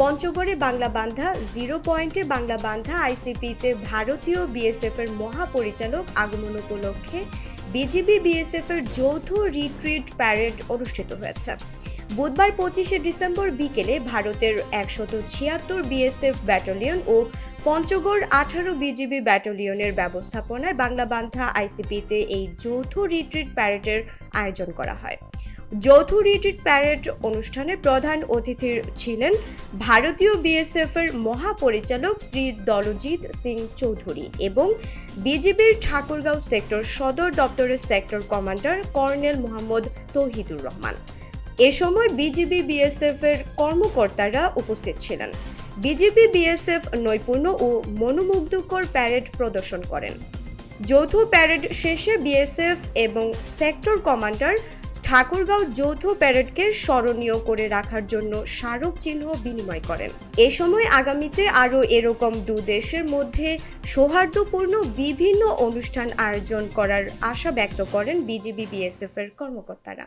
পঞ্চগড়ে বাংলা বান্ধা, জিরো পয়েন্টে বাংলা বান্ধা আইসিপিতে ভারতীয় বিএসএফ এর মহাপরিচালক আগমন উপলক্ষে বিজিবি বিএসএফ এর যৌথ রিট্রিট প্যারেড অনুষ্ঠিত হয়েছে। বুধবার পঁচিশে ডিসেম্বর বিকেলে ভারতের একশত ছিয়াত্তর বিএসএফ ব্যাটালিয়ন ও পঞ্চগড় আঠারো বিজিবি ব্যাটালিয়নের ব্যবস্থাপনায় বাংলা বান্ধা আইসিপিতে এই যৌথ রিট্রিট প্যারেডের আয়োজন করা হয়। যৌথ রিট্রিট প্যারেড অনুষ্ঠানে প্রধান অতিথি ছিলেন ভারতীয় বিএসএফ এর মহাপরিচালক শ্রী দলজিৎ সিং চৌধুরী এবং বিজিবির ঠাকুরগাঁও সেক্টর সদর দপ্তরের sector commander colonel Mohammad Tauhidur Rahman. এ সময় বিজিবি বিএসএফ এর কর্মকর্তারা উপস্থিত ছিলেন। বিজিবি বিএসএফ নৈপুণ্য ও মনোমুগ্ধকর প্যারেড প্রদর্শন করেন। যৌথ প্যারেড শেষে বিএসএফ এবং সেক্টর কমান্ডার ঠাকুরগাঁও যৌথ প্যারেডকে স্মরণীয় করে রাখার জন্য স্মারক চিহ্ন বিনিময় করেন। এ সময় আগামীতে আরও এরকম দু দেশের মধ্যে সৌহার্দ্যপূর্ণ বিভিন্ন অনুষ্ঠান আয়োজন করার আশা ব্যক্ত করেন বিজিবি বিএসএফ এর কর্মকর্তারা।